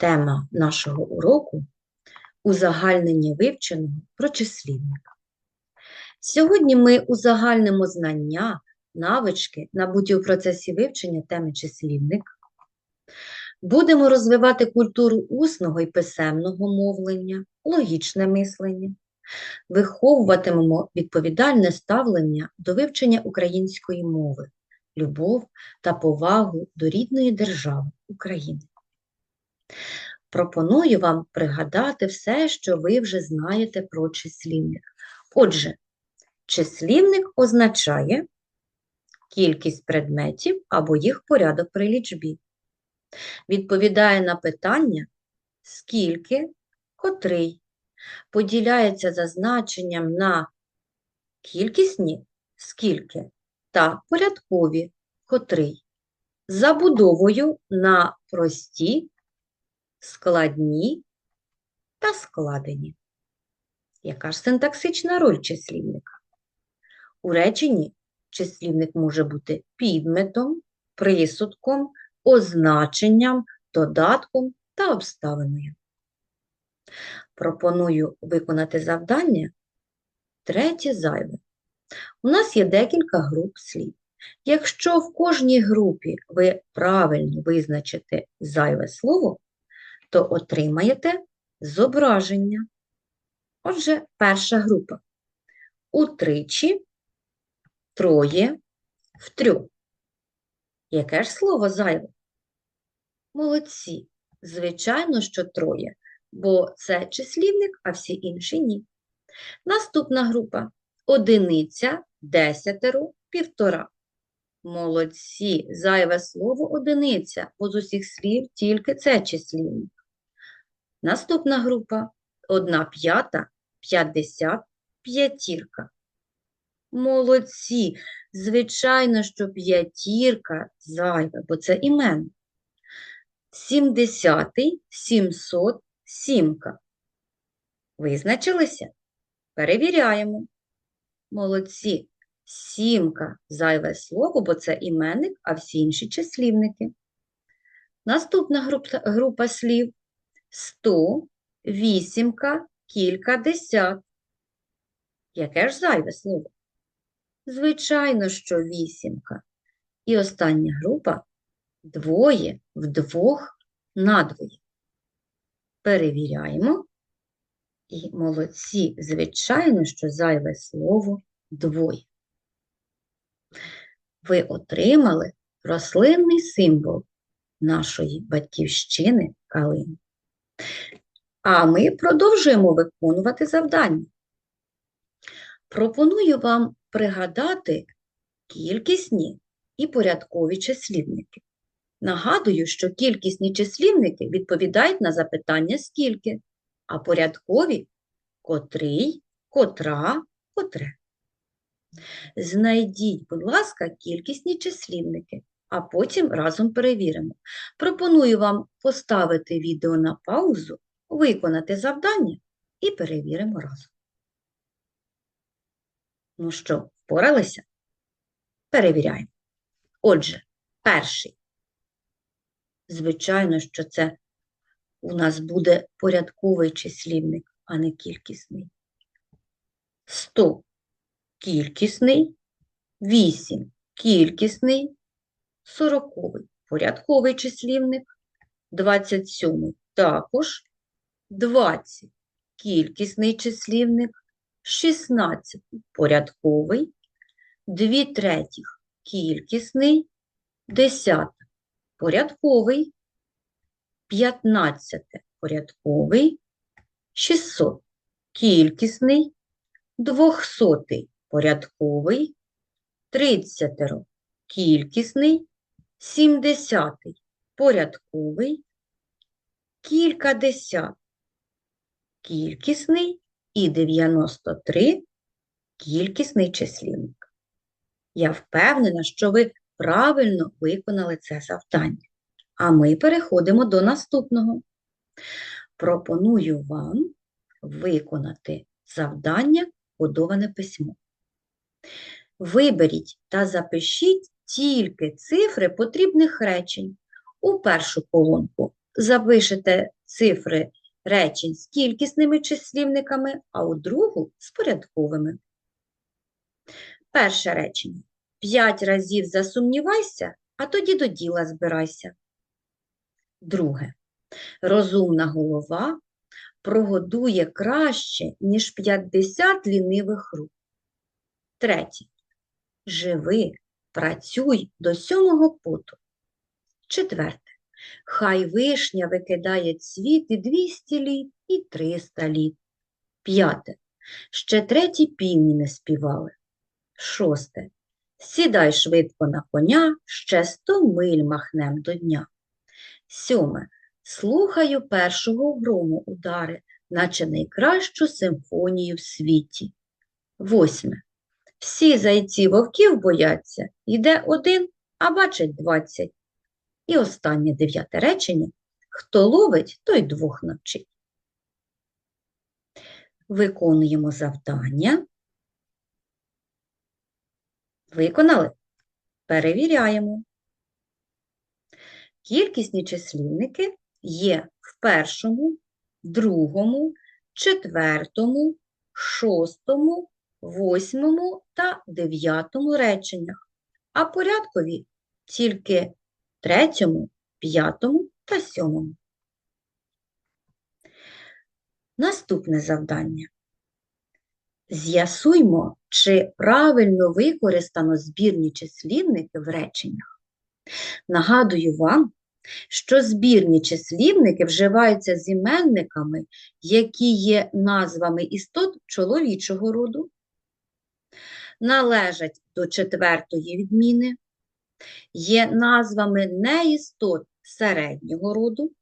Тема нашого уроку узагальнення вивченого про числівник. Сьогодні ми узагальнимо знання, навички, набуті у процесі вивчення теми числівник. Будемо розвивати культуру усного і писемного мовлення, логічне мислення. Виховуватимемо відповідальне ставлення до вивчення української мови, любов та повагу до рідної держави України. Пропоную вам пригадати все, що ви вже знаєте про числівник. Отже, числівник означає кількість предметів або їх порядок при лічбі. Відповідає на питання, скільки, котрий, поділяється за значенням на кількісні скільки та порядкові котрий, забудовою на прості, складні та складені. Яка ж синтаксична роль числівника? У реченні числівник може бути підметом, присудком, означенням, додатком та обставиною. Пропоную виконати завдання третє зайве. У нас є декілька груп слів. Якщо в кожній групі ви правильно визначите зайве слово, то отримаєте зображення. Отже, перша група. Утричі, троє, втрьох. Яке ж слово зайве? Молодці. Звичайно, що троє, бо це числівник, а всі інші ні. Наступна група одиниця, десятеро, півтора. Молодці, зайве слово одиниця, бо з усіх слів тільки це числівник. Наступна група одна п'ята, п'ятдесят, п'ятірка. Молодці, звичайно, що п'ятірка зайве, бо це імен. Сімдесятий, сімсот, сімка. Визначилися? Перевіряємо. Молодці. Сімка зайве слово, бо це іменник, а всі інші числівники. Наступна група, група слів сто, вісімка, кілька десят. Яке ж зайве слово? Звичайно, що вісімка. І остання група двоє, вдвох, надвоє. Перевіряємо. І молодці, звичайно, що зайве слово двоє. Ви отримали рослинний символ нашої батьківщини калини. А ми продовжуємо виконувати завдання. Пропоную вам пригадати кількісні і порядкові числівники. Нагадую, що кількісні числівники відповідають на запитання скільки, а порядкові котрий, котра, котре. Знайдіть, будь ласка, кількісні числівники, а потім разом перевіримо. Пропоную вам поставити відео на паузу, виконати завдання і перевіримо разом. Ну що, впоралися? Перевіряємо. Отже, перший. Звичайно, що це у нас буде порядковий числівник, а не кількісний. 100 кількісний, 8 кількісний, 40 порядковий числівник, 27 також, 20 кількісний числівник, 16 порядковий, 2 третіх. Кількісний, 10 порядковий, 15 порядковий, 600 кількісний, 200 порядковий, 30 кількісний, 70 порядковий, кількадесят кількісний і 93 кількісний числівник. Я впевнена, що ви правильно виконали це завдання. А ми переходимо до наступного. Пропоную вам виконати завдання кодоване письмо. Виберіть та запишіть тільки цифри потрібних речень. У першу колонку запишете цифри речень з кількісними числівниками, а у другу з порядковими. Перше речення. П'ять разів засумнівайся, а тоді до діла збирайся. Друге. Розумна голова прогодує краще, ніж 50 лінивих рук. Третє. Живи, працюй до сьомого поту. Четверте. Хай вишня викидає цвіт і 200 літ, і 300 літ. П'яте. Ще треті півні не співали. Шосте. Сідай швидко на коня, ще сто миль махнем до дня. Сьоме. Слухаю першого грому удари, наче найкращу симфонію в світі. Восьме. Всі зайці вовків бояться, йде один, а бачить двадцять. І останнє дев'яте речення. Хто ловить, той двох навчить. Виконуємо завдання. Виконали? Перевіряємо. Кількісні числівники є в першому, другому, четвертому, шостому, восьмому та дев'ятому реченнях, а порядкові тільки третьому, п'ятому та сьомому. Наступне завдання. З'ясуймо, чи правильно використано збірні числівники в реченнях. Нагадую вам, що збірні числівники вживаються з іменниками, які є назвами істот чоловічого роду, належать до четвертої відміни, є назвами неістот середнього роду,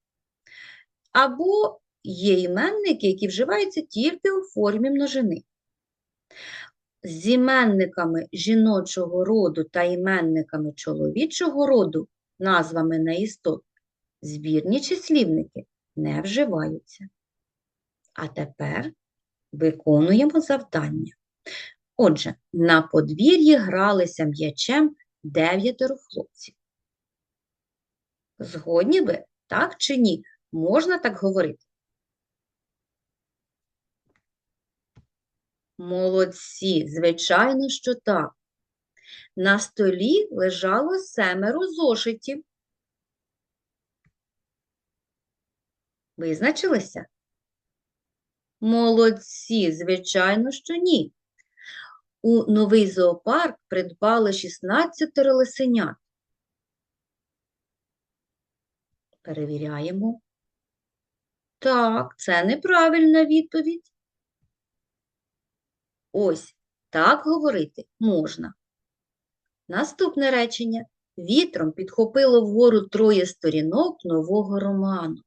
або є іменники, які вживаються тільки у формі множини. З іменниками жіночого роду та іменниками чоловічого роду, назвами неістот, збірні числівники не вживаються. А тепер виконуємо завдання. Отже, на подвір'ї гралися м'ячем дев'ятеро хлопців. Згодні ви, так чи ні? Можна так говорити? Молодці, звичайно, що так. На столі лежало семеро зошитів. Визначилися? Молодці, звичайно, що ні. У новий зоопарк придбали 16 лисенят. Перевіряємо. Так, це неправильна відповідь. Ось так говорити можна. Наступне речення. Вітром підхопило вгору троє сторінок нового роману.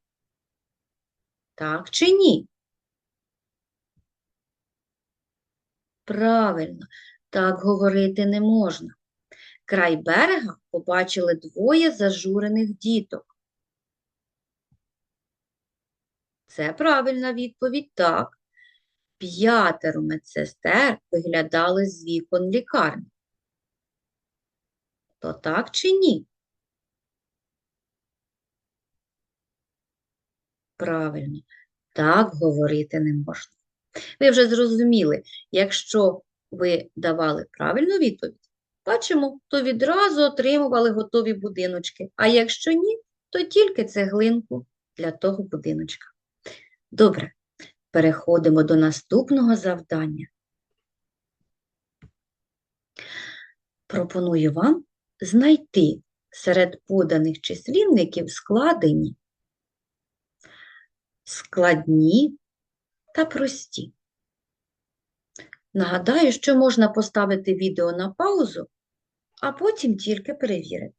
Так чи ні? Правильно, так говорити не можна. Край берега побачили двоє зажурених діток. Це правильна відповідь так. П'ятеро медсестер виглядали з вікон лікарні. То так чи ні? Правильно, так говорити не можна. Ви вже зрозуміли, якщо ви давали правильну відповідь, бачимо, то відразу отримували готові будиночки, а якщо ні, то тільки цеглинку для того будиночка. Добре, переходимо до наступного завдання. Пропоную вам знайти серед поданих числівників складені, складні та прості. Нагадаю, що можна поставити відео на паузу, а потім тільки перевірити.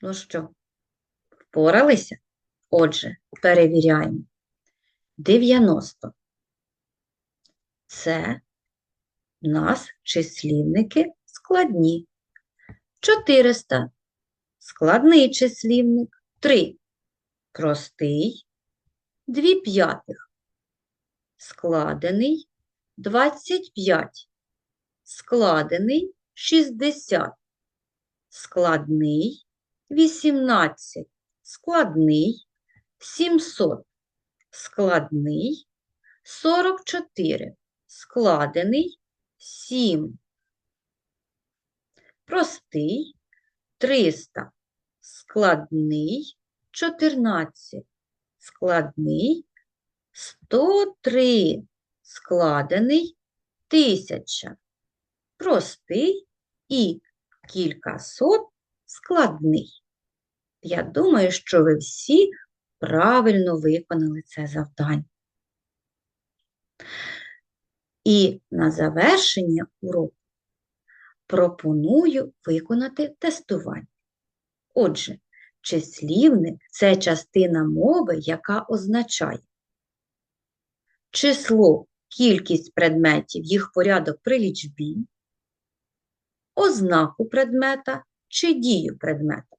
Ну що, впоралися? Отже, перевіряємо. 90. Це нас числівники складні. 400. Складний числівник. 3. Простий. 2 п'ятих. Складений. 25. Складений. 60. Складний. 18 складний, 700 складний, 44 складений, 7 простий, 300 складний, 14 складний, 103 складений, 1000 простий і кількасот складний. Я думаю, що ви всі правильно виконали це завдання. І на завершення уроку пропоную виконати тестування. Отже, числівник – це частина мови, яка означає число, кількість предметів, їх порядок при лічбі, ознаку предмета чи дію предмета.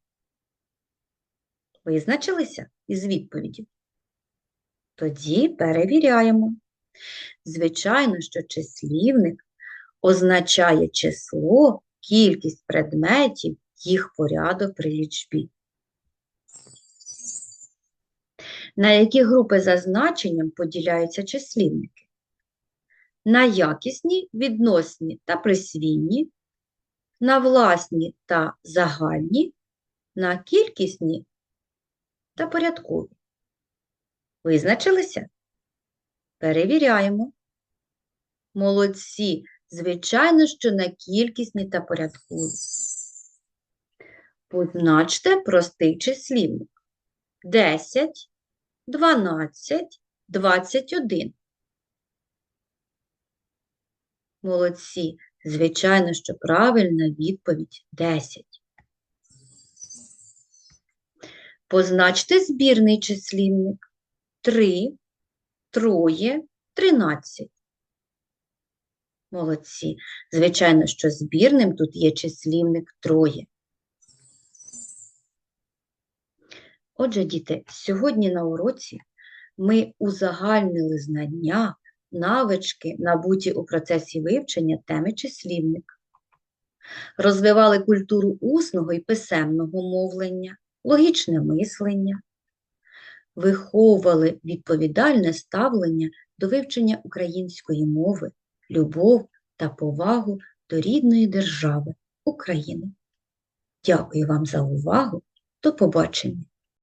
Визначилися із відповіді? Тоді перевіряємо. Звичайно, що числівник означає число, кількість предметів, їх порядок при лічбі. На які групи за значенням поділяються числівники? На якісні, відносні та присвійні, на власні та загальні, на кількісні та порядкові. Визначилися? Перевіряємо. Молодці, звичайно, що на кількісні та порядкові. Позначте простий числівник. 10, 12, 21. Молодці, звичайно, що правильна відповідь 10. Позначте збірний числівник. 3, троє, 13. Молодці. Звичайно, що збірним тут є числівник троє. Отже, діти, сьогодні на уроці ми узагальнили знання, навички, набуті у процесі вивчення теми числівник, розвивали культуру усного і писемного мовлення, логічне мислення, виховували відповідальне ставлення до вивчення української мови, любов та повагу до рідної держави України. Дякую вам за увагу. До побачення!